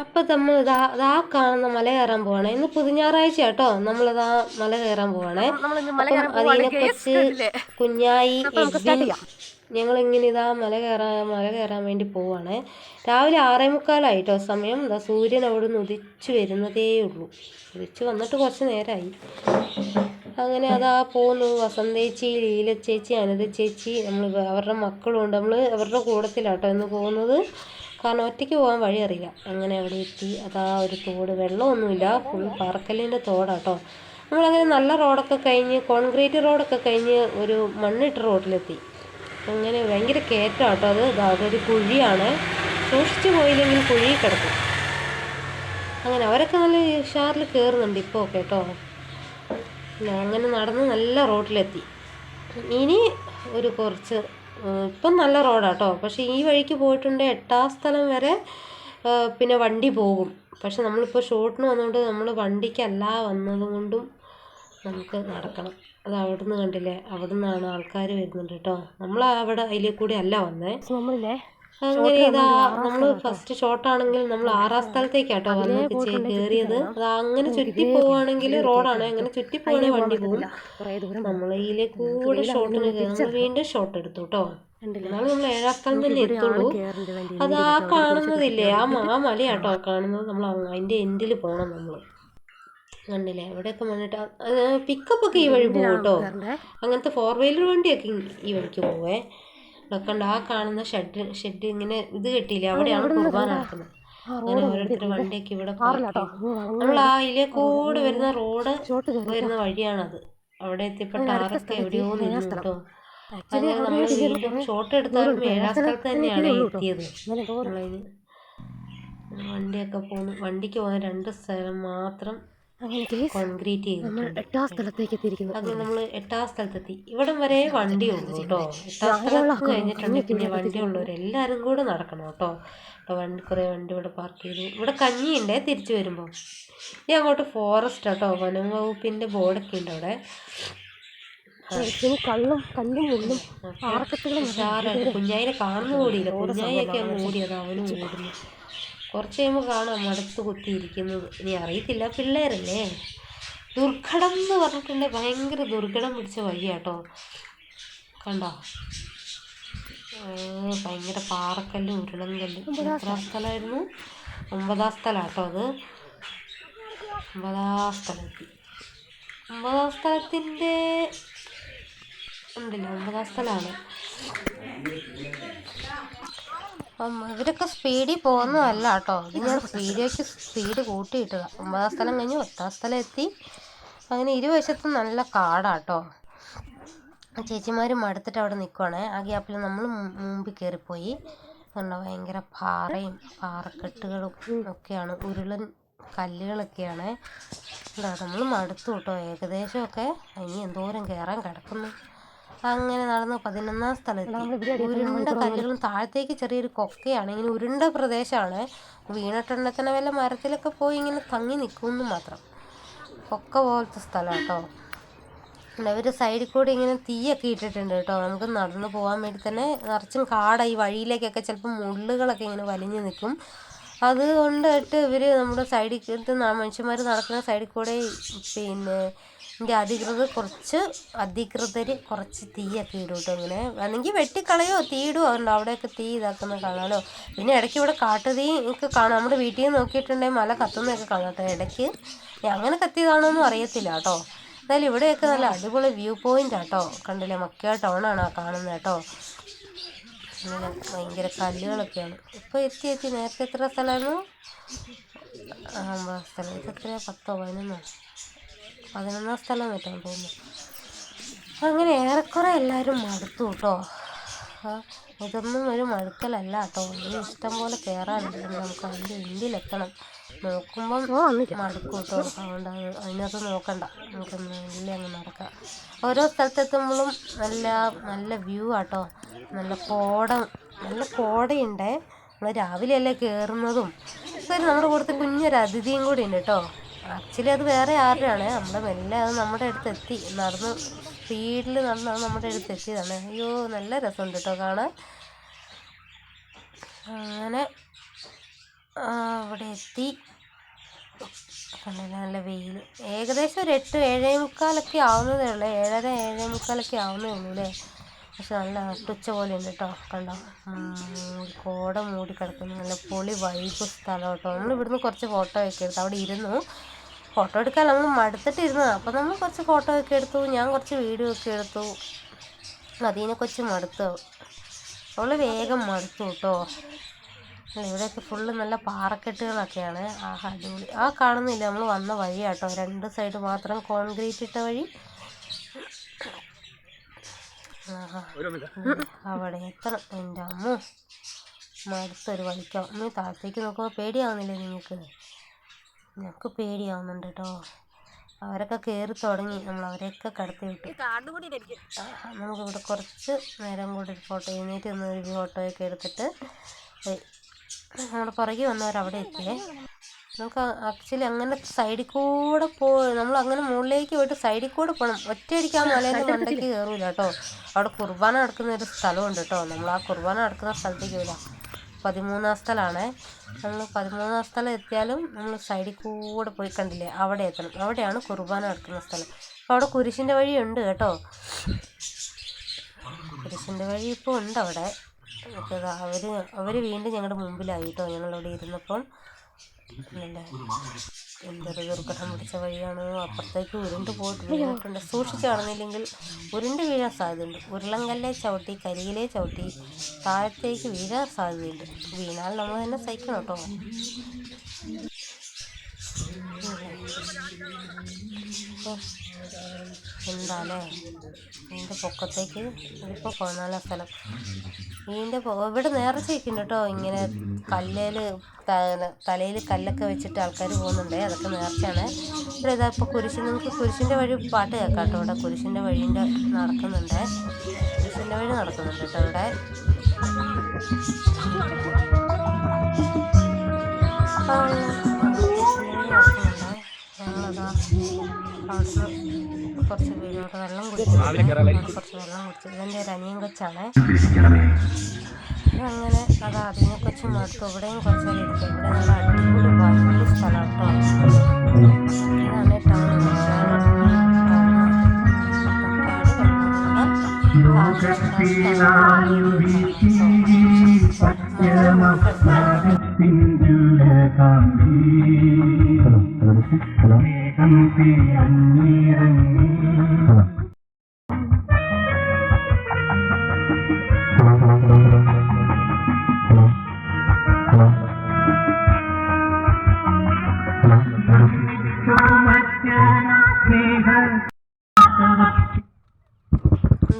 അപ്പം നമ്മൾ ഇതാ ഇതാ കാണുന്ന മല കയറാൻ പോവാണ്. ഇന്ന് പുതിഞ്ഞാറാഴ്ച കേട്ടോ. നമ്മളിതാ മല കയറാൻ പോവാണേ. നമ്മളിന്ന് മല കയറാൻ പോവാണ്. അതിനെ കുറിച്ച് കുഞ്ഞായി ഇങ്ങനെ ഇതാ മല കയറാൻ മല കയറാൻ വേണ്ടി പോവാണ്. രാവിലെ ആറേ മുക്കാലായിട്ടോ സമയം. ഇതാ സൂര്യൻ അവിടെ നിന്ന് ഉദിച്ചു വരുന്നതേ ഉള്ളൂ ഉദിച്ചു വന്നിട്ട് കുറച്ച് നേരമായി അങ്ങനെ അതാ പോകുന്നു വസന്തേച്ചി ലീല ചേച്ചി അനിത ചേച്ചി നമ്മൾ അവരുടെ മക്കളുണ്ട്. നമ്മൾ അവരുടെ കൂടത്തിലാട്ടോ ഇന്ന് പോകുന്നത്. കാരണം ഒറ്റയ്ക്ക് പോകാൻ വഴി അറിയില്ല. അങ്ങനെ അവിടെ എത്തി? അതാ ഒരു തോട്. വെള്ളമൊന്നുമില്ല. ഫുൾ പാറക്കല്ലിന്റെ തോടാട്ടോ. നമ്മളങ്ങനെ നല്ല റോഡൊക്കെ കഴിഞ്ഞ് കോൺക്രീറ്റ് റോഡൊക്കെ കഴിഞ്ഞ് ഒരു മണ്ണിട്ട റോഡിലെത്തി അങ്ങനെ ഭയങ്കര കയറ്റം കേട്ടോ അത് അതൊരു കുഴിയാണ്. സൂക്ഷിച്ചു പോയില്ലെങ്കിൽ കുഴി കിടക്കും. അങ്ങനെ അവരൊക്കെ നല്ല ഉഷാറിൽ കയറുന്നുണ്ട് ഇപ്പോൾ കേട്ടോ. അങ്ങനെ നടന്ന് നല്ല റോഡിലെത്തി ഇനി ഒരു കുറച്ച് ഇപ്പം നല്ല റോഡാണ് കേട്ടോ പക്ഷേ ഈ വഴിക്ക് പോയിട്ടുണ്ട് എട്ടാം സ്ഥലം വരെ പിന്നെ വണ്ടി പോകും. പക്ഷെ നമ്മളിപ്പോൾ ഷോർട്ടിന് വന്നതുകൊണ്ട് നമ്മൾ വണ്ടിക്കല്ല വന്നത് കൊണ്ടും നമുക്ക് നടക്കണം. അത് അവിടുന്ന് കണ്ടില്ലേ? അവിടുന്നാണ് ആൾക്കാർ വരുന്നുണ്ട് കേട്ടോ. നമ്മൾ അവിടെ അതിലേക്കൂടെ കൂടി അല്ല വന്നേ. നമ്മളില്ലേ അങ്ങനെ ഇതാ നമ്മൾ ഫസ്റ്റ് ഷോട്ടാണെങ്കിൽ നമ്മൾ ആറാം സ്ഥലത്തേക്കാട്ടോ വന്ന് കയറിയത് അത് അങ്ങനെ ചുറ്റി പോവുകയാണെങ്കിൽ റോഡാണ്. അങ്ങനെ ചുറ്റി പോവാണെങ്കിൽ വണ്ടി പോകും നമ്മൾ ഇതിലെ കൂടെ ഷോട്ടിന് നമ്മൾ വീണ്ടും ഷോട്ട് എടുത്തു കേട്ടോ എന്നാലും നമ്മൾ ഏഴാം സ്ഥലം തന്നെ എത്തുള്ളൂ. അത് ആ കാണുന്നതില്ലേ? ആ ആ മലയാട്ടോ കാണുന്നത്. നമ്മൾ അതിന്റെ എൻഡിൽ പോകണം നമ്മൾ കണ്ടില്ലേ? എവിടെയൊക്കെ വന്നിട്ട് പിക്കപ്പ് ഒക്കെ ഈ വഴി പോകും കേട്ടോ അങ്ങനത്തെ ഫോർ വീലർ വണ്ടിയൊക്കെ ഈ വഴിക്ക് പോവേ. ഇതൊക്കെ ആ കാണുന്ന ഷെഡ് ഷെഡ് ഇങ്ങനെ ഇത് കെട്ടിയില്ലേ? അവിടെയാണ് കുർബാന നടക്കുന്നത്. അങ്ങനെ ഓരോരുത്തർ വണ്ടിയൊക്കെ ഇവിടെ. നമ്മൾ ആ ഇതിലെ കൂടെ വരുന്ന റോഡ് വരുന്ന വഴിയാണത്. അവിടെ എത്തിയപ്പോൾ ടാറൊക്കെ എവിടെയോ നിന്ന് കേട്ടോ. അങ്ങനെ നമ്മൾ ഷോട്ട് എടുത്താലും ഏഴാം സ്ഥലത്ത് തന്നെയാണ് എത്തിയത്. വണ്ടിയൊക്കെ പോകുന്നു വണ്ടിക്ക് പോകുന്ന രണ്ട് സ്ഥലം മാത്രം അങ്ങനെ കോൺക്രീറ്റ് നമ്മൾ എട്ടാം സ്ഥലത്തേക്ക് എത്തിയിരിക്കുന്നു അത് നമ്മൾ എട്ടാം സ്ഥലത്തെത്തി. ഇവിടം വരെ വണ്ടി ഉള്ളൂ കേട്ടോ. എട്ടാം സ്ഥലത്ത് കഴിഞ്ഞിട്ടുണ്ട്. പിന്നെ വണ്ടി ഉള്ളവർ എല്ലാവരും കൂടെ നടക്കണം കേട്ടോ. ഇവിടെ വണ്ടി കുറേ വണ്ടി ഇവിടെ പാർക്ക് ചെയ്തു. ഇവിടെ കഞ്ഞിയുണ്ടേ തിരിച്ചു വരുമ്പോൾ ഇനി അങ്ങോട്ട് ഫോറസ്റ്റ് കേട്ടോ. വനം വകുപ്പിന്റെ ബോർഡൊക്കെ ഉണ്ട് അവിടെ. കള്ളും കല്ലും മുള്ളും ആർക്കത്തുകളും കുഞ്ഞായിനെ കാണുന്നു കൂടിയില്ല. കുഞ്ഞായിയൊക്കെ അങ്ങ് ഓടിയത് അവനും ഓടുന്നു കുറച്ച് കഴിയുമ്പോൾ കാണാം മടുത്ത് കുത്തിയിരിക്കുന്നത്. ഇനി അറിയത്തില്ല പിള്ളേരല്ലേ? ദുർഘടം എന്ന് പറഞ്ഞിട്ടുണ്ടെങ്കിൽ ഭയങ്കര ദുർഘടം പിടിച്ച വഴിയാട്ടോ. കണ്ടോ? ഭയങ്കര പാറക്കല്ല് ഉരുളൻകല്ല്. എത്രാം സ്ഥലമായിരുന്നു? ഒമ്പതാം സ്ഥലമാട്ടോ അത്. ഒമ്പതാം സ്ഥലത്തി. ഒമ്പതാം സ്ഥലത്തിന്റെ ഉണ്ടല്ലോ? ഒമ്പതാം സ്ഥലമാണ് ഇവരൊക്കെ സ്പീഡിൽ പോകുന്നതല്ല കേട്ടോ ഇത് ഞാൻ സ്പീഡിലേക്ക് സ്പീഡ് കൂട്ടിയിട്ടതാ. ഒമ്പതാം സ്ഥലം കഴിഞ്ഞ് പത്താം സ്ഥലം എത്തി. അങ്ങനെ ഇരുവശത്തും നല്ല കാടാട്ടോ. ചേച്ചിമാർ മടുത്തിട്ട് അവിടെ നിൽക്കുവാണേ ആ ഗ്യാപ്പിൽ നമ്മൾ മുമ്പിൽ കയറിപ്പോയി. കണ്ടോ ഭയങ്കര പാറയും പാറക്കെട്ടുകളും ഒക്കെയാണ്. ഉരുളൻ കല്ലുകളൊക്കെയാണ്. നമ്മൾ മടുത്തു കേട്ടോ. ഏകദേശമൊക്കെ ഇനി എന്തോരം കയറാൻ കിടക്കുന്നു. അങ്ങനെ നടന്ന് പതിനൊന്നാം സ്ഥലത്ത് ഉരുണ്ട കല്ലുകളും താഴത്തേക്ക് ചെറിയൊരു കൊക്കയാണ്. ഇങ്ങനെ ഉരുണ്ട പ്രദേശമാണ്. വീണിട്ടുണ്ടെങ്കിൽ വല്ല മരത്തിലൊക്കെ പോയി ഇങ്ങനെ തങ്ങി നിൽക്കുമെന്ന് മാത്രം. കൊക്ക പോലത്തെ സ്ഥലം കേട്ടോ. അവർ സൈഡിൽ കൂടി ഇങ്ങനെ തീയൊക്കെ ഇട്ടിട്ടുണ്ട് കേട്ടോ. നമുക്ക് നടന്നു പോകാൻ വേണ്ടി തന്നെ നിറച്ചും കാടായി വഴിയിലേക്കൊക്കെ ചിലപ്പോൾ മുള്ളുകളൊക്കെ ഇങ്ങനെ വലിഞ്ഞു നിൽക്കും. അതുകൊണ്ടിട്ട് ഇവർ നമ്മുടെ സൈഡിൽ മനുഷ്യന്മാർ നടക്കുന്ന സൈഡിൽ കൂടെ പിന്നെ ഇതിന്റെ അധികൃതർ കുറച്ച് അധികൃതർ കുറച്ച് തീയൊക്കെ ഇടും കേട്ടോ ഇങ്ങനെ. വേണമെങ്കിൽ വെട്ടിക്കളയോ തീയിടുമോ ഉണ്ടോ അവിടെയൊക്കെ തീ ഇതാക്കുന്ന കാണാമല്ലോ പിന്നെ ഇടയ്ക്ക് ഇവിടെ കാട്ടുതീ ഒക്കെ കാണാം. നമ്മുടെ വീട്ടിൽ നിന്ന് നോക്കിയിട്ടുണ്ടെങ്കിൽ മല കത്തുന്നതൊക്കെ കാണാം കേട്ടോ. ഇടയ്ക്ക് അങ്ങനെ അങ്ങനെ കത്തിയതാണോന്നും അറിയത്തില്ല കേട്ടോ. എന്നാലും ഇവിടെയൊക്കെ നല്ല അടിപൊളി വ്യൂ പോയിന്റ് ആട്ടോ. കണ്ടില്ലേ? മക്കിയ ടൗണാണ് ആ കാണുന്നത് കേട്ടോ. അങ്ങനെ ഭയങ്കര കല്ലുകളൊക്കെയാണ്. ഇപ്പോൾ എത്തി എത്തി. നേരത്തെ എത്ര സ്ഥലമായിരുന്നു? ആ സ്ഥലം. ഇത് എത്രയാണ് പത്തോ പതിനൊന്നോ? പതിനൊന്നാം സ്ഥലം കിട്ടാൻ തോന്നുന്നു അങ്ങനെ ഏറെക്കുറെ എല്ലാവരും മടുത്തു കേട്ടോ. ഇതൊന്നും ഒരു മടുക്കലല്ല കേട്ടോ. ഇനി ഇഷ്ടം പോലെ കയറാനുണ്ട് നമുക്ക് അതിന്റെ ഉള്ളിലെത്തണം നോക്കുമ്പം മടുക്കും കേട്ടോ. അതുകൊണ്ട് അത് അതിനകത്ത് നോക്കണ്ട. നമുക്ക് ഉള്ളിൽ അങ്ങ് നടക്കാം. ഓരോ സ്ഥലത്തെത്തുമ്പോഴും നല്ല നല്ല വ്യൂ ആട്ടോ നല്ല കോട നല്ല കോടയുണ്ടേ. നമ്മൾ രാവിലെയല്ലേ കയറുന്നതും ഇപ്പം നമ്മുടെ കൂട്ടത്തിൽ കുഞ്ഞൊരു അതിഥിയും കൂടി ഉണ്ട് കേട്ടോ. ആക്ച്വലി അത് വേറെ ആരുടെയാണ്? നമ്മുടെ മെല്ലെ അത് നമ്മുടെ അടുത്ത് എത്തി നടന്ന് സ്പീഡിൽ നടന്ന് അത് നമ്മുടെ അടുത്ത് എത്തിയതാണ് അയ്യോ നല്ല രസമുണ്ട് കേട്ടോ കാണാൻ. അങ്ങനെ അവിടെ എത്തി. കണ്ടില്ല നല്ല വെയിൽ ഏകദേശം ഒരു എട്ട് ഏഴേ മുക്കാലൊക്കെ ആവുന്നതേ ഉള്ളൂ. ഏഴര ഏഴേ മുക്കാലൊക്കെ ആവുന്നേ ഉള്ളൂ അല്ലേ? പക്ഷെ നല്ല നട്ടുച്ച പോലെ ഉണ്ട് കേട്ടോ. കണ്ടോ? കോട മൂടി കിടക്കുന്നു. നല്ല പൊളി വൈബ് സ്ഥലം കേട്ടോ. നമ്മൾ ഇവിടുന്ന് കുറച്ച് ഫോട്ടോ ഒക്കെ എടുത്തു അവിടെ ഇരുന്നു. ഫോട്ടോ എടുക്കാൻ നമ്മൾ മടുത്തിട്ടിരുന്നത്. അപ്പോൾ നമ്മൾ കുറച്ച് ഫോട്ടോ ഒക്കെ എടുത്തു. ഞാൻ കുറച്ച് വീഡിയോ ഒക്കെ എടുത്തു. അതിനെ കൊച്ച് മടുത്തു. അവൾ വേഗം മടുത്തു കേട്ടോ ഇവിടെയൊക്കെ ഫുള്ള് നല്ല പാറക്കെട്ടുകളൊക്കെയാണ്. ആ അടിപൊളി. ആ കാണുന്നില്ല. നമ്മൾ വന്ന വഴിയാട്ടോ രണ്ട് സൈഡ് മാത്രം കോൺക്രീറ്റ് ഇട്ട വഴി. അവിടെ എത്തണം. എന്റെ അമ്മ. മടുത്തൊരു വഴിക്കാം. അമ്മ താഴത്തേക്ക് നോക്കുമ്പോൾ പേടിയാവുന്നില്ലേ നിങ്ങൾക്ക്? ഞങ്ങൾക്ക് പേടിയാവുന്നുണ്ട് കേട്ടോ അവരൊക്കെ കയറി തുടങ്ങി. നമ്മൾ അവരെയൊക്കെ കടത്തി വിട്ടു. നമുക്കിവിടെ കുറച്ച് നേരം കൂടി ഒരു ഫോട്ടോ എഴുന്നേറ്റ് നിന്ന് ഒരു ഫോട്ടോയൊക്കെ എടുത്തിട്ട് നമ്മുടെ പുറകെ വന്നവർ അവിടെ എത്തിയേ. നമുക്ക് ആക്ച്വലി അങ്ങനെ സൈഡിൽ കൂടെ പോ നമ്മൾ അങ്ങനെ മുകളിലേക്ക് പോയിട്ട് സൈഡിൽ കൂടെ പോകണം ഒറ്റയടിക്ക് ആ മലയിൽ മണ്ടയ്ക്ക് കയറൂല കേട്ടോ. അവിടെ കുർബാന നടക്കുന്ന ഒരു സ്ഥലമുണ്ട് കേട്ടോ. നമ്മൾ ആ കുർബാന നടക്കുന്ന സ്ഥലത്തേക്ക് വിടാം പതിമൂന്നാം സ്ഥലമാണ്. നമ്മൾ പതിമൂന്നാം സ്ഥലം എത്തിയാലും നമ്മൾ സൈഡിൽ കൂടെ പോയി കണ്ടില്ലേ അവിടെ എത്തണം. അവിടെയാണ് കുർബാന നടക്കുന്ന സ്ഥലം. അപ്പോൾ അവിടെ കുരിശിന്റെ ഉണ്ട് കേട്ടോ. കുരിശിന്റെ വഴി ഇപ്പോൾ ഉണ്ട് അവിടെ. അവർ അവർ വീണ്ടും ഞങ്ങളുടെ മുമ്പിലായി കേട്ടോ. ഞങ്ങളവിടെ ഇരുന്നപ്പം. നല്ല എന്തൊരു ദുർഘടം പിടിച്ച വഴിയാണ്. അപ്പുറത്തേക്ക് ഉരുണ്ട് പോയിട്ട് വീണിട്ടുണ്ട് സൂക്ഷിച്ച് കാണുന്നില്ലെങ്കിൽ ഉരുണ്ട് വീഴാൻ സാധ്യതയുണ്ട്. ഉരുളങ്കല്ലേ ചവിട്ടി കരിയിലെ ചവിട്ടി താഴത്തേക്ക് വീഴാൻ സാധ്യതയുണ്ട്. വീണാൽ നമ്മൾ തന്നെ സഹിക്കണം കേട്ടോ. എന്താല്ലേ ഇതിന്റെ പൊക്കത്തേക്ക് ഇതിപ്പോൾ പതിനാലാം സ്ഥലം. ഇതിന്റെ ഇവിടെ നേർച്ച വയ്ക്കുന്നു കേട്ടോ ഇങ്ങനെ കല്ലേൽ തലയിൽ കല്ലൊക്കെ വെച്ചിട്ട് ആൾക്കാർ പോകുന്നുണ്ട് അതൊക്കെ നേർച്ചയാണ്. ഇവിടെ ഇതാ ഇപ്പോൾ കുരിശിന് നിങ്ങൾക്ക് കുരിശിന്റെ വഴി പാട്ട് കേൾക്കാം കേട്ടോ ഇവിടെ. കുരിശിന്റെ വഴിന്റെ നടക്കുന്നുണ്ട്. കുരിശിന്റെ വഴി നടക്കുന്നുണ്ട് കേട്ടോ ഇവിടെ. ഞങ്ങളതാ അവിടുന്ന് കുറച്ച് പേരോട് വെള്ളം കുടിച്ചു. കുറച്ച് വെള്ളം കുടിച്ചു. ഇതെന്റെ ഒരു അനിയൻ കൊച്ചാണ്. അങ്ങനെ അത് അതിനെ കൊച്ച് മടുത്തു. ഇവിടെയും കുറച്ച് ഇരിക്കും. ഇവിടെ നല്ല അടിപൊളി വലിയ സ്ഥലം കേട്ടോ. ഇതാണ് ടൗൺ ഉണ്ട്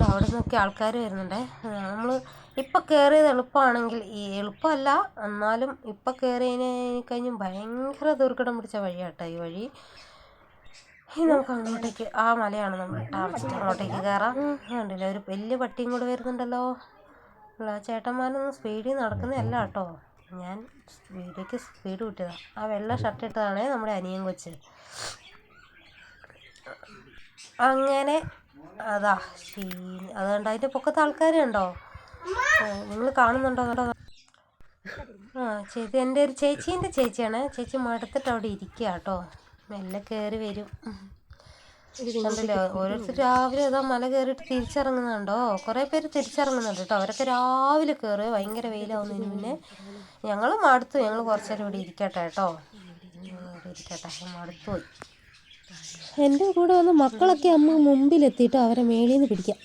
അവിടെ നിന്നൊക്കെ ആൾക്കാർ വരുന്നുണ്ടേ. നമ്മൾ ഇപ്പം കയറിയത് എളുപ്പമാണെങ്കിൽ ഈ എളുപ്പമല്ല. എന്നാലും ഇപ്പം കയറിയതിന് കഴിഞ്ഞും ഭയങ്കര ദുർഘടം പിടിച്ച വഴിയാട്ടോ ഈ വഴി. ഇനി നമുക്ക് അങ്ങോട്ടേക്ക് ആ മലയാണ് നമ്മൾ ടാർച്ചിട്ട് അങ്ങോട്ടേക്ക് കയറാം കണ്ടില്ല ഒരു വലിയ പട്ടിയും കൂടെ വരുന്നുണ്ടല്ലോ. ഉള്ള ആ ചേട്ടന്മാരൊന്നും സ്പീഡിൽ നടക്കുന്നതല്ല കേട്ടോ. ഞാൻ വീഡിയോക്ക് സ്പീഡ് കിട്ടിയതാണ് ആ വെള്ള ഷർട്ട് ഇട്ടതാണേ നമ്മുടെ അനിയൻ കൊച്ച്. അങ്ങനെ അതാ ക്ഷീണ അതുകൊണ്ട് അതിന്റെ പൊക്കത്ത് ആൾക്കാരുണ്ടോ നിങ്ങൾ കാണുന്നുണ്ടോ? കേട്ടോ ആ ചേച്ചി എന്റെ ഒരു ചേച്ചീന്റെ ചേച്ചിയാണ്. ചേച്ചി മടുത്തിട്ട് അവിടെ ഇരിക്കുക കേട്ടോ. മെല്ലെ കയറി വരും. കണ്ടില്ലേ ഓരോരുത്തർ രാവിലെ അതാ മല കയറിയിട്ട് തിരിച്ചിറങ്ങുന്നുണ്ടോ? കുറേ പേര് തിരിച്ചിറങ്ങുന്നുണ്ട് കേട്ടോ അവരൊക്കെ രാവിലെ കയറുക ഭയങ്കര വെയിലാവുന്നതിന് മുന്നേ ഞങ്ങൾ മടുത്തു. ഞങ്ങൾ കുറച്ചു നേരം ഇവിടെ ഇരിക്കട്ടെ കേട്ടോ ഇരിക്കട്ടെ. മടുത്തു പോയി. എന്റെ കൂടെ വന്ന മക്കളൊക്കെ അമ്മ മുമ്പിലെത്തിയിട്ട് അവരെ മേളിൽ നിന്ന് പിടിക്കാം.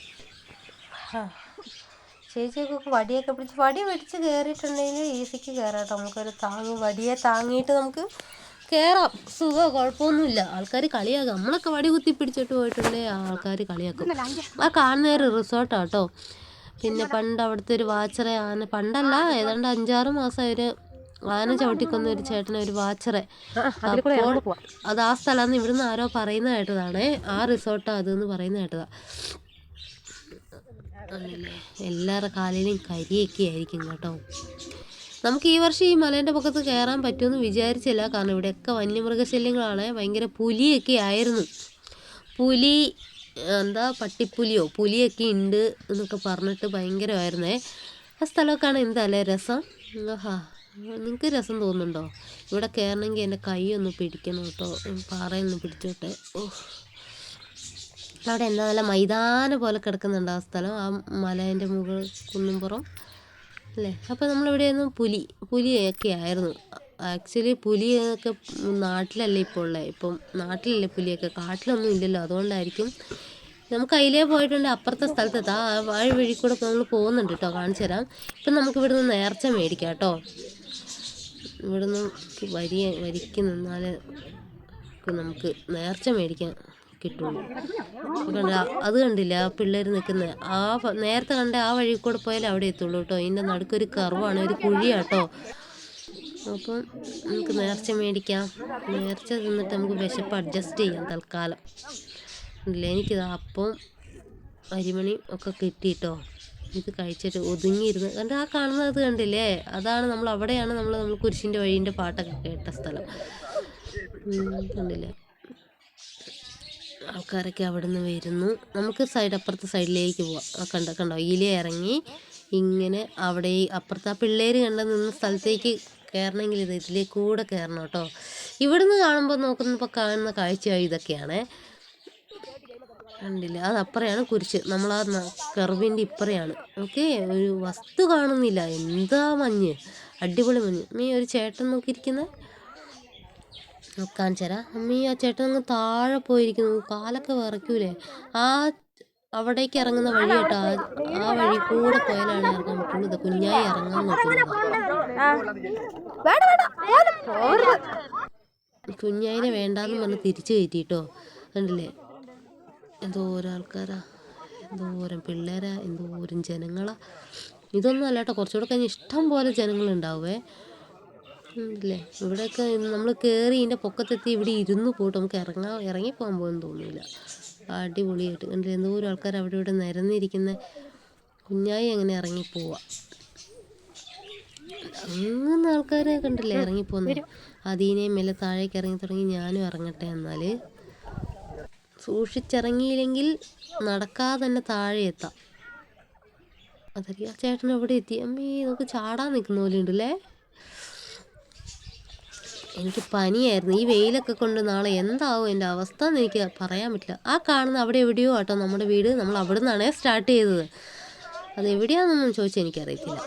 ചേച്ചിയൊക്കെ വടിയൊക്കെ പിടിച്ച് വടി പിടിച്ച് കയറിയിട്ടുണ്ടെങ്കിൽ ഈസിക്ക് കയറാം കേട്ടോ നമുക്കൊരു താങ്ങി വടിയെ താങ്ങിയിട്ട് നമുക്ക് കയറാം സുഖം കുഴപ്പമൊന്നുമില്ല. ആൾക്കാർ കളിയാക്കാം. നമ്മളൊക്കെ വടി കുത്തി പിടിച്ചിട്ട് പോയിട്ടുണ്ടെങ്കിൽ ആൾക്കാർ കളിയാക്കും. ആ കാണുന്ന ഒരു റിസോർട്ടാണ് കേട്ടോ പിന്നെ പണ്ട് അവിടുത്തെ ഒരു വാച്ചറെ ആന പണ്ടല്ല ഏതാണ്ട് അഞ്ചാറ് മാസം ഒരു ആന ചവിട്ടിക്കൊന്ന ഒരു ചേട്ടനെ ഒരു വാച്ചറെ. അപ്പോൾ അത് ആ സ്ഥലമാണ് ഇവിടുന്ന് ആരോ പറയുന്ന കേട്ടതാണേ. ആ റിസോർട്ടാണ് അതെന്ന് പറയുന്ന കേട്ടതാ. എല്ലാവരുടെ കാലിലും കരിയൊക്കെ ആയിരിക്കും കേട്ടോ. നമുക്ക് ഈ വർഷം ഈ മലേന്റെ പൊക്കത്ത് കയറാൻ പറ്റുമെന്ന് വിചാരിച്ചില്ല. കാരണം ഇവിടെയൊക്കെ വന്യമൃഗശല്യങ്ങളാണ് ഭയങ്കര പുലിയൊക്കെ ആയിരുന്നു. പുലി എന്താ പട്ടിപ്പുലിയോ പുലിയൊക്കെ ഉണ്ട് എന്നൊക്കെ പറഞ്ഞിട്ട് ഭയങ്കരമായിരുന്നേ. ആ സ്ഥലമൊക്കെ ആണ് എന്താ അല്ലേ രസം? ആഹാ നിങ്ങൾക്ക് രസം തോന്നുന്നുണ്ടോ? ഇവിടെ കയറണമെങ്കിൽ എന്റെ കൈ ഒന്ന് പിടിക്കണം കേട്ടോ. പാറയിൽ നിന്ന് പിടിച്ചോട്ടെ. ഓ അവിടെ എന്താ നല്ല മൈതാന പോലെ കിടക്കുന്നുണ്ട് ആ സ്ഥലം. ആ മലേന്റെ മുകൾ കുന്നുംപുറം. അല്ലേ? അപ്പോൾ നമ്മളിവിടെയൊന്നും പുലി പുലിയൊക്കെ ആയിരുന്നു ആക്ച്വലി പുലിയൊക്കെ നാട്ടിലല്ലേ ഇപ്പോൾ ഉള്ളത് ഇപ്പം നാട്ടിലല്ലേ പുലിയൊക്കെ? കാട്ടിലൊന്നും ഇല്ലല്ലോ. അതുകൊണ്ടായിരിക്കും നമുക്ക് അതിലേ പോയിട്ടുണ്ട് അപ്പുറത്തെ സ്ഥലത്ത്. എത്താം ആ വഴി വഴി കൂടെ നമ്മൾ പോകുന്നുണ്ട് കേട്ടോ കാണിച്ചു തരാം. ഇപ്പം നമുക്ക് ഇവിടുന്ന് നേർച്ച മേടിക്കാം കേട്ടോ ഇവിടുന്ന് വരി വരിക്ക് നിന്നാൽ നമുക്ക് നേർച്ച മേടിക്കാൻ കിട്ടുള്ളൂ. കണ്ട അത് കണ്ടില്ല? ആ പിള്ളേർ നിൽക്കുന്നത് ആ നേരത്തെ കണ്ട ആ വഴി കൂടെ പോയാലേ അവിടെ എത്തുള്ളൂ കേട്ടോ. ഇതിന്റെ നടുക്കൊരു കർവാണ് ഒരു കുഴിയാട്ടോ. അപ്പം നമുക്ക് നേർച്ച മേടിക്കാം. നേർച്ച തിന്നിട്ട് നമുക്ക് വിശപ്പ് അഡ്ജസ്റ്റ് ചെയ്യാം തൽക്കാലം. ഇല്ല? എനിക്കിത് അപ്പം അരിമണി ഒക്കെ കിട്ടിയിട്ടോ ഇത് കഴിച്ചിട്ട് ഒതുങ്ങിയിരുന്ന്. കണ്ട്? ആ കാണുന്നത് അത് കണ്ടില്ലേ? അതാണ് നമ്മൾ അവിടെയാണ് നമ്മൾ നമ്മൾ കുരിശിന്റെ വഴീന്റെ പാട്ടൊക്കെ കേട്ട സ്ഥലം. കണ്ടില്ലേ? ആൾക്കാരൊക്കെ അവിടെ നിന്ന് വരുന്നു. നമുക്ക് സൈഡ് അപ്പുറത്തെ സൈഡിലേക്ക് പോവാം. കണ്ട കണ്ടോ കണ്ടോ ഇറങ്ങി. ഇങ്ങനെ അവിടെ അപ്പുറത്ത് ആ പിള്ളേർ കണ്ട നിന്ന സ്ഥലത്തേക്ക് കയറണമെങ്കിൽ ഇത് ഇതിലേ കൂടെ കയറണം കേട്ടോ. ഇവിടുന്ന് കാണുമ്പോൾ നോക്കുന്നപ്പോൾ കാണുന്ന കാഴ്ച ഇതൊക്കെയാണ്. കണ്ടില്ല? അത് അപ്പുറയാണ് കുരിശ്. നമ്മൾ ആ കർവിന്റെ ഇപ്പുറയാണ്. ഓക്കെ ഒരു വസ്തു കാണുന്നില്ല. എന്താ മഞ്ഞ്? അടിപൊളി മഞ്ഞ്. നീ ഒരു ചേട്ടൻ നോക്കിയിരിക്കുന്നത് കാണിച്ചു തരാം അമ്മീ ആ ചേട്ടൻ അങ്ങ് താഴെ പോയിരിക്കുന്നു. കാലൊക്കെ വിറയ്ക്കൂലേ? ആ അവിടേക്ക് ഇറങ്ങുന്ന വഴി കേട്ടോ. ആ- വഴി കൂടെ പോയാലാണ് ഇറങ്ങാൻ പറ്റുള്ളൂ. ഇത് കുഞ്ഞായി ഇറങ്ങാൻ നോക്കുന്നത് കുഞ്ഞായിനെ വേണ്ടാന്ന് പറഞ്ഞ് തിരിച്ചു കയറ്റിട്ടോ. കണ്ടില്ലേ? എന്തോരം ആൾക്കാരാ. എന്തോരം പിള്ളേരാ. എന്തോരം ജനങ്ങളാ. ഇതൊന്നും അല്ലാട്ടോ. കുറച്ചുകൂടെ കഴിഞ്ഞ് ഇഷ്ടം പോലെ ജനങ്ങളുണ്ടാവേ ഇല്ലേ? ഇവിടെയൊക്കെ നമ്മൾ കയറി ഇതിന്റെ പൊക്കത്തെത്തി ഇവിടെ ഇരുന്ന് പോയിട്ട് നമുക്ക് ഇറങ്ങാൻ ഇറങ്ങിപ്പോകാൻ പോകാൻ തോന്നില്ല അടിപൊളിയായിട്ട്. കണ്ടില്ലേ? എന്തോരം ആൾക്കാർ അവിടെ ഇവിടെ നിരന്നിരിക്കുന്ന കുഞ്ഞായി അങ്ങനെ ഇറങ്ങിപ്പോവാ. അങ്ങനെ ആൾക്കാരെ കണ്ടില്ലേ ഇറങ്ങിപ്പോന്നെ? അതീനെയും മെല്ലെ താഴേക്ക് ഇറങ്ങി തുടങ്ങി ഞാനും ഇറങ്ങട്ടെ എന്നാൽ സൂക്ഷിച്ചിറങ്ങിയില്ലെങ്കിൽ നടക്കാതെ തന്നെ താഴെ എത്താം. അതറിയാ ചേട്ടൻ എവിടെ എത്തി. അമ്മേ നമുക്ക് ചാടാൻ നിൽക്കുന്ന പോലെ ഉണ്ടല്ലേ? എനിക്ക് പനിയായിരുന്നു. ഈ വെയിലൊക്കെ കൊണ്ട് നാളെ എന്താവും എന്റെ അവസ്ഥ എന്ന് എനിക്ക് പറയാൻ പറ്റില്ല. ആ കാണുന്ന അവിടെ എവിടെയോ ആട്ടോ നമ്മുടെ വീട്. നമ്മൾ അവിടെ നിന്നാണേ സ്റ്റാർട്ട് ചെയ്തത്. അത് എവിടെയാണെന്നൊന്നും ചോദിച്ചാൽ എനിക്കറിയത്തില്ല.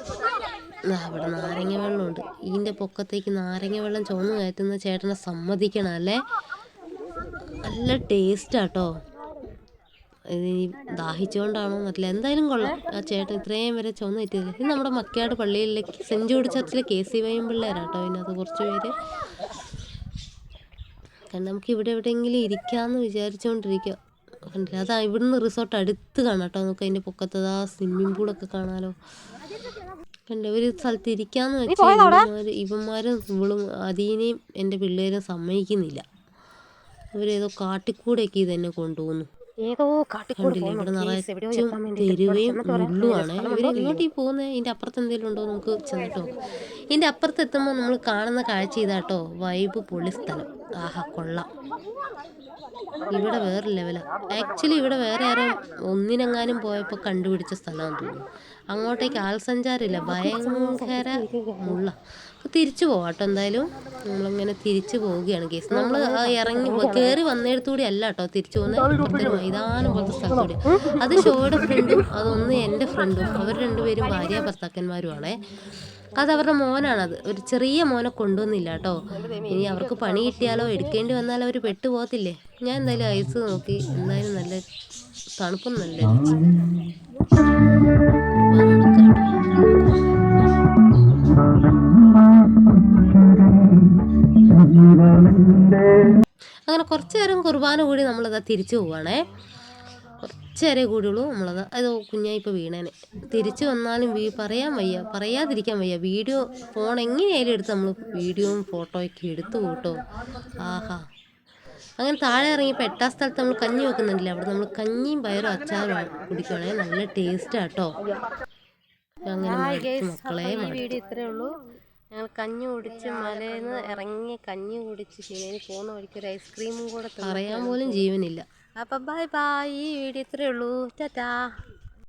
അവിടെ നാരങ്ങ വെള്ളമുണ്ട്. ഇതിന്റെ പൊക്കത്തേക്ക് നാരങ്ങ വെള്ളം ചുവന്ന് കയറ്റുന്ന ചേട്ടനെ സമ്മതിക്കണം അല്ലേ? നല്ല ടേസ്റ്റാട്ടോ. ദാഹിച്ചുകൊണ്ടാണോ എന്നറിയില്ല. എന്തായാലും കൊള്ളാം. ആ ചേട്ടൻ ഇത്രയും വരെ ചുവന്ന കയറ്റിയില്ല ഇത് നമ്മുടെ മക്കയാട് പള്ളിയിലെ സെന്റ് ജോർജ് ചർച്ചിലെ കെ സി വൈയും പിള്ളേരാട്ടോ ഇതിനകത്ത് കുറച്ച് പേര്. കാരണം നമുക്ക് ഇവിടെ എവിടെയെങ്കിലും ഇരിക്കാമെന്ന് വിചാരിച്ചുകൊണ്ടിരിക്കുക കണ്ടില്ല? അതാ ഇവിടുന്ന് റിസോർട്ട് അടുത്ത് കാണാം കേട്ടോ നമുക്ക് അതിന്റെ പൊക്കത്തത് സ്വിമ്മിംഗ് പൂളൊക്കെ കാണാലോ. കണ്ട ഒരു സ്ഥലത്ത് ഇരിക്കാന്ന് വെച്ചാൽ ഇവന്മാര് ഇവളും അതീനെയും എന്റെ പിള്ളേരും സമ്മതിക്കുന്നില്ല. അവരേതോ കാട്ടിക്കൂടെയൊക്കെ ഇതെന്നെ കൊണ്ടുപോകുന്നു. തെരുവയും മുള്ളുമാണ് ഇവർ പോകുന്നത് ഇതിന്റെ അപ്പുറത്ത് എന്തെങ്കിലും ഉണ്ടോ നമുക്ക് ചെന്നിട്ട് നോക്കാം. ഇതിന്റെ അപ്പുറത്ത് എത്തുമ്പോൾ നമ്മൾ കാണുന്ന കാഴ്ച ഇതാട്ടോ വൈബ് പൊളി സ്ഥലം. ആഹാ കൊള്ളാം. ഇവിടെ വേറെ ലെവലാണ് ആക്ച്വലി ഇവിടെ വേറെ ആരും ഒന്നിനെങ്ങാനും പോയപ്പോൾ കണ്ടുപിടിച്ച സ്ഥലമാണെന്ന് തോന്നുന്നു. അങ്ങോട്ടേക്ക് ആൾസഞ്ചാരമില്ല ഭയങ്കര മുള്ള. അപ്പോൾ തിരിച്ചു പോകാട്ടോ കേട്ടോ എന്തായാലും. നമ്മളിങ്ങനെ തിരിച്ചു പോവുകയാണ് കേസ്. നമ്മൾ ഇറങ്ങി കയറി വന്നിടത്തുകൂടി അല്ല കേട്ടോ തിരിച്ചു പോകുന്നത് മൈതാനം പോലത്തെ സ്ഥലത്തോട്. അത് ഷോയുടെ ഫ്രണ്ടും അതൊന്ന് എന്റെ ഫ്രണ്ടും അവർ രണ്ടുപേരും ഭാര്യ ഭർത്താക്കന്മാരുമാണേ അത് അവരുടെ മോനാണത്. ഒരു ചെറിയ മോനെ കൊണ്ടുവന്നില്ല കേട്ടോ. ഇനി അവർക്ക് പണി കിട്ടിയാലോ എടുക്കേണ്ടി വന്നാലോ അവർ പെട്ടു പോകത്തില്ലേ ഞാൻ എന്തായാലും ഐസ് നോക്കി എന്തായാലും നല്ല തണുപ്പും നല്ല അങ്ങനെ കുറച്ച് നേരം കുർബാന കൂടി നമ്മളത് തിരിച്ചു പോവാണേ. കുറച്ച് നേരേ കൂടിയുള്ളൂ നമ്മളത്. അത് കുഞ്ഞായി ഇപ്പോൾ വീണേനെ. തിരിച്ചു വന്നാലും വീ പറയാൻ വയ്യ. പറയാതിരിക്കാൻ വയ്യ. വീഡിയോ ഫോൺ എങ്ങനെയായാലും എടുത്ത് നമ്മൾ വീഡിയോയും ഫോട്ടോയൊക്കെ എടുത്തു കൂട്ടോ. ആഹാ. അങ്ങനെ താഴെ ഇറങ്ങിയപ്പോൾ എട്ടാം സ്ഥലത്ത് നമ്മൾ കഞ്ഞി വെക്കുന്നുണ്ടല്ലേ? അവിടെ നമ്മൾ കഞ്ഞിയും പയറും അച്ചാറും കുടിക്കണേ നല്ല ടേസ്റ്റാട്ടോ അങ്ങനെ മക്കളെ വീഡിയോ ഇത്രേ ഉള്ളൂ. ഞങ്ങൾ കഞ്ഞി കുടിച്ച് മലയിൽ നിന്ന് ഇറങ്ങി കഞ്ഞി കുടിച്ച് ശരിയായി പോകുന്ന വഴിക്ക് ഒരു ഐസ്ക്രീമും കൂടെ അറിയാൻ പറയാൻ പോലും ജീവനില്ല. അപ്പം ബൈ ബൈ ഈ വീഡിയോ ഇത്രേ ഉള്ളൂ. ടാറ്റാ.